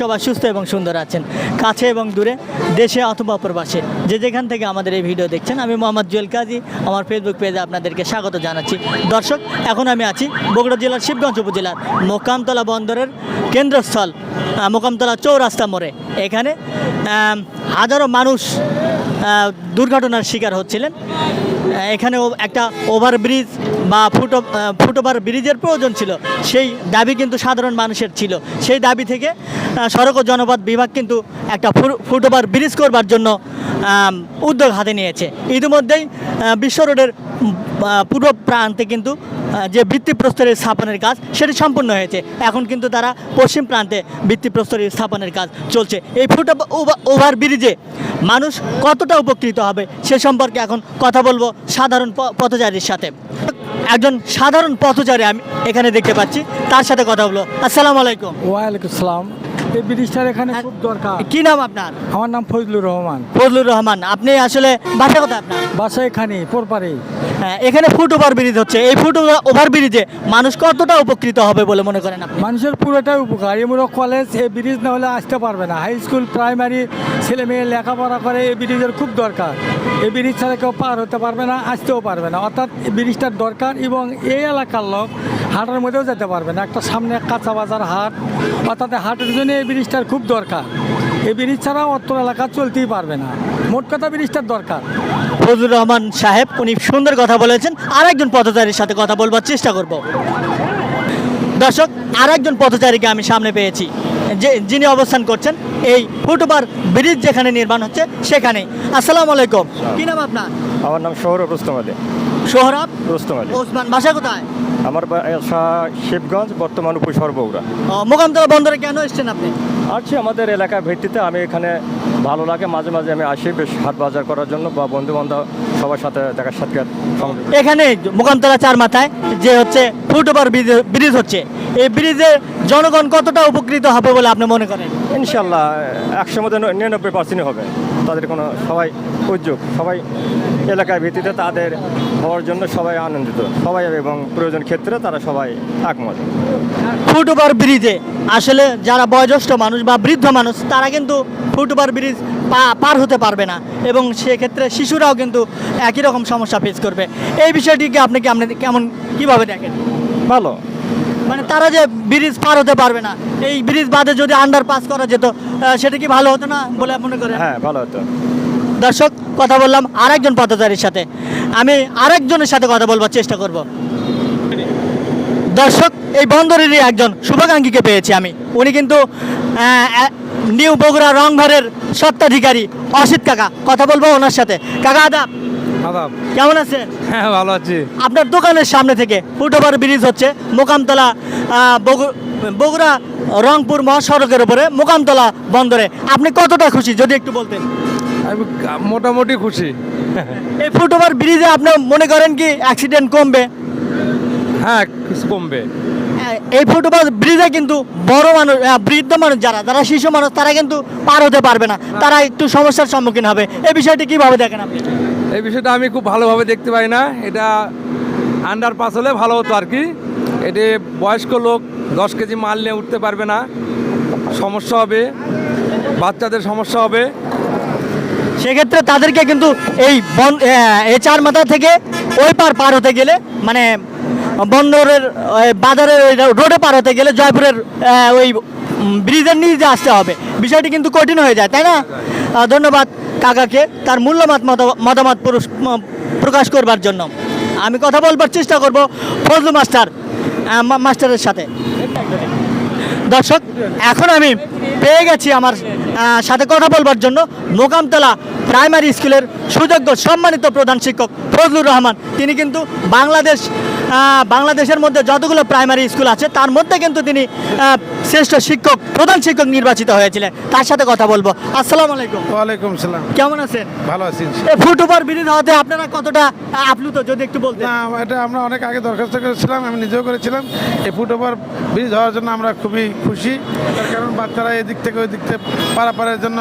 সবাই সুস্থ এবং সুন্দর আছেন, কাছে এবং দূরে, দেশে অথবা প্রবাসে। যে যেখান থেকে আমাদের এই ভিডিও দেখছেন, আমি মোহাম্মদ জুয়েল কাজী, আমার ফেসবুক পেজে আপনাদেরকে স্বাগত জানাচ্ছি। দর্শক, এখন আমি আছি বগুড়া জেলার শিবগঞ্জ উপজেলার মোকামতলা বন্দরের কেন্দ্রস্থল মোকামতলা চৌরাস্তা মোড়ে। এখানে হাজারো মানুষ দুর্ঘটনার শিকার হচ্ছিলেন। এখানে একটা ওভারব্রিজ বা ফুটো ফুটওভার ব্রিজের প্রয়োজন ছিল। সেই দাবি কিন্তু সাধারণ মানুষের ছিল। সেই দাবি থেকে সড়ক ও জনপথ বিভাগ কিন্তু একটা ফুটওভার ব্রিজ করবার জন্য উদ্যোগ হাতে নিয়েছে। ইতিমধ্যেই বিশ্ব রোডের পূর্ব প্রান্তে কিন্তু যে ভিত্তিপ্রস্তরের স্থাপনের কাজ, সেটি সম্পূর্ণ হয়েছে। এখন কিন্তু তারা পশ্চিম প্রান্তে ভিত্তিপ্রস্তরের স্থাপনের কাজ চলছে। এই ফুট ওভার ব্রিজে মানুষ কতটা উপকৃত হবে সে সম্পর্কে এখন কথা বলব সাধারণ পথচারীর সাথে। একজন সাধারণ পথচারী আমি এখানে দেখতে পাচ্ছি তার সাথে কথা বলব। আসসালামু আলাইকুম। ওয়ালাইকুম আসসালাম এই ব্রিজটার এখানে খুব দরকার। কি নাম আপনার? আমার নাম ফজলুর রহমান। ফজলুর রহমান আপনি আসলে বাসা কোথায় আপনার? বাসা এখানে পোরপারে হ্যাঁ, এখানে ফুট ওভার ব্রিজ হচ্ছে। এই ফুট ওভার ব্রিজে মানুষ কতটা উপকৃত হবে বলে মনে করেন আপনি? মানুষের পুরোটাই উপকার। এমন কলেজ এই ব্রিজ না হলে আসতে পারবে না। হাই স্কুল প্রাইমারি ছেলে মেয়ে লেখাপড়া করে এই ব্রিজের খুব দরকার। এই ব্রিজ ছাড়া কেউ পার হতে পারবে না আসতেও পারবে না। অর্থাৎ ব্রিজটার দরকার এবং এই এলাকার লোক হাটের মধ্যেও যেতে পারবে না। একটা সামনে কাঁচা বাজার হাট অর্থাৎ হাটের জন্য এই ব্রিজটার খুব দরকার। এই ব্রিজ ছাড়া অত এলাকা চলতেই পারবে না। মোট কথা ব্রিজটার দরকার। ফজলুর রহমান সাহেব উনি সুন্দর কথা বলেছেন। আর একজন পথচারীর সাথে কথা বলবার চেষ্টা করব। দর্শক আর একজন পথচারীকে আমি সামনে পেয়েছি। যে যিনি অবস্থান করছেন এই ফুটওভার ব্রিজ যেখানে নির্মাণ হচ্ছে সেখানে আসসালামু আলাইকুম। কি নাম আপনার? আমার নাম সৌরভ রুস্তম আলী। সোহরাব? রুস্তম আলী। ওসমান বাসা কোথায়? আমার বাসা শিবগঞ্জ বর্তমান উপসর বগুড়া। ও, মোকামতলা বন্দরে কেন এসেছেন আপনি? আছি আমাদের এলাকার ভিত্তিতে আমি এখানে ভালো লাগে। মাঝে মাঝে আমি আসি বেশ হাট বাজার করার জন্য বা বন্ধু বান্ধব সবার সাথে দেখা সাক্ষাৎ এখানে মোকামতলা চার মাথায় যে হচ্ছে ফুটওভার ব্রিজ হচ্ছে। এই ব্রিজে জনগণ কতটা উপকৃত হবে বলে আপনি মনে করেন? ইনশাল্লাহ একশো মধ্যে নিরানব্বই পার্সেন্টই হবে। তাদের কোনো সবাই উদ্যোগ সবাই এলাকার ভিত্তিতে তাদের হওয়ার জন্য সবাই আনন্দিত সবাই এবং প্রয়োজন ক্ষেত্রে তারা সবাই একমত। ফুটওভার ব্রিজে আসলে যারা বয়োজ্যেষ্ঠ মানুষ বা বৃদ্ধ মানুষ তারা কিন্তু ফুটওভার ব্রিজ পা- পার হতে পারবে না এবং সেক্ষেত্রে শিশুরাও কিন্তু একই রকম সমস্যা ফেস করবে। এই বিষয়টিকে আপনি কি আপনি কেমন কীভাবে দেখেন? ভালো। মানে তারা যে ব্রিজ পার হতে পারবে না। এই ব্রিজ বাদে যদি আন্ডার পাস করা যেত সেটা কি ভালো হতো না বলে মনে করেন? হ্যাঁ ভালো হতো। দর্শক কথা বললাম আরেকজন পথচারীর সাথে। আমি আরেকজনের সাথে কথা বলবার চেষ্টা করব। দর্শক এই বন্দরেরই একজন শুভাকাঙ্ক্ষীকে পেয়েছি আমি। উনি কিন্তু নিউ বগুড়া রংঘরের সত্ত্বাধিকারী অসিত কাকা। কথা বলব ওনার সাথে। কাকা আদাব আদাব কেমন আছেন? হ্যাঁ ভালো আছি। আপনার দোকানের সামনে থেকে ফুটওভার ব্রিজ হচ্ছে মোকামতলা বগু- বগুড়া রংপুর মহাসড়কের উপরে মোকামতলা বন্দরে। আপনি কতটা খুশি যদি একটু বলতেন? আমি মোটামুটি খুশি। এই ফুটওভার ব্রিজে আপনি মনে করেন কি অ্যাক্সিডেন্ট কমবে? হ্যাঁ কমবে। এই ফুটওভার ব্রিজে কিন্তু বড় মানুষ বৃদ্ধ মানুষ যারা যারা শিশু মানুষ তারা কিন্তু পার হতে পারবে না। তারা একটু সমস্যার সম্মুখীন হবে। এই বিষয়টি কীভাবে দেখেন আপনি? এই বিষয়টা আমি খুব ভালোভাবে দেখতে পাই না। এটা আন্ডার পাস হলে ভালো হতো আর কি। এটি বয়স্ক লোক দশ কেজি মাল নিয়ে উঠতে পারবে না। সমস্যা হবে। বাচ্চাদের সমস্যা হবে। সেক্ষেত্রে তাদেরকে কিন্তু এই বন এই চার মাথা থেকে ওই পার পার হতে গেলে মানে বন্দরের বাজারের ওই রোডে পার হতে গেলে জয়পুরের ওই ব্রিজের নিচে আসতে হবে। বিষয়টি কিন্তু কঠিন হয়ে যায়, তাই না? ধন্যবাদ। কাকাকে তার মূল্যমত মত- মতামত প্রকাশ করবার জন্য। আমি কথা বলবার চেষ্টা করব ফজলু মাস্টার মাস্টারের সাথে। দর্শক, এখন আমি পেয়ে গেছি আমার সাথে কথা বলবার জন্য মোকামতলা প্রাইমারি স্কুলের সুযোগ্য সম্মানিত প্রধান শিক্ষক ফজলুর রহমান। তিনি কিন্তু বাংলাদেশ বাংলাদেশের মধ্যে যতগুলো প্রাইমারি স্কুল আছে তার মধ্যে কিন্তু তিনি শ্রেষ্ঠ শিক্ষক প্রধান শিক্ষক নির্বাচিত হয়েছিলেন। তার সাথে কথা বলব। আসসালাম আলাইকুম। ওয়ালাইকুম সালাম। কেমন আছেন? ভালো আছি এই ফুট ওভার ব্রিজ হওয়াতে আপনারা কতটা আপ্লুত যদি একটু বলতেন। না এটা আমরা অনেক আগে দরখাস্ত করেছিলাম আমি নিজেও করেছিলাম। এই ফুট ওভার ব্রিজ হওয়ার জন্য আমরা খুবই খুশি। তার কারণ বাচ্চারা এদিক থেকে ওই দিক থেকে পারাপারের জন্য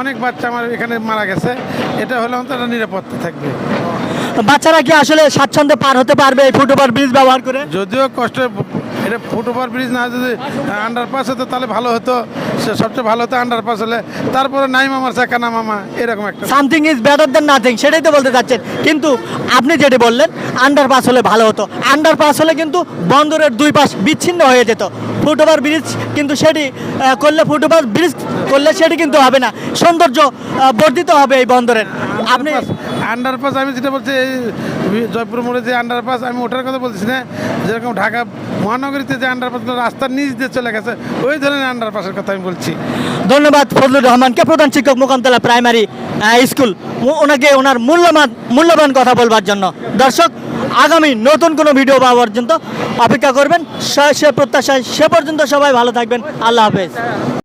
অনেক বাচ্চা আমার এখানে মারা গেছে। এটা হলে অন্তত নিরাপত্তা থাকবে। বাচ্চারা কি আসলে স্বাচ্ছন্দ্যে পার হতে পারবে এই ফুট ওভার ব্রিজ ব্যবহার করে? যদিও কষ্ট এটা ফুটওভার ব্রিজ না যদি আন্ডারপাস হতো তাহলে ভালো হতো। সে সবচেয়ে ভালো হতো আন্ডারপাস হলে। তারপরে নাই মামার চাকানা মামা এরকম একটা। Something is better than nothing সেটাই তো বলতে চাচ্ছেন। কিন্তু আপনি যেটি বললেন আন্ডারপাস হলে ভালো হতো। আন্ডারপাস হলে কিন্তু বন্দরের দুই পাশ বিচ্ছিন্ন হয়ে যেত। ফুটওভার ব্রিজ কিন্তু সেটি করলে ফুটওভার ব্রিজ করলে সেটি কিন্তু হবে না। সৌন্দর্য বর্ধিত হবে এই বন্দরের। আপনি আন্ডারপাস আমি যেটা বলছি এই জয়পুর মোড়ে যে আন্ডারপাস আমি ওটার কথা বলছি না। যেরকম ঢাকা মহানগরীতে যে আন্ডারপাসগুলো রাস্তার নিচ দিয়ে চলে গেছে ওই ধরনের আন্ডারপাসের কথা আমি বলছি। ধন্যবাদ ফজলুর রহমানকে প্রধান শিক্ষক মোকামতলা প্রাইমারি স্কুল। ওনাকে ওনার মূল্যবান মূল্যবান কথা বলবার জন্য। দর্শক আগামী নতুন কোনো ভিডিও পাওয়া পর্যন্ত অপেক্ষা করবেন। সে প্রত্যাশায় সে পর্যন্ত সবাই ভালো থাকবেন। আল্লাহ হাফেজ।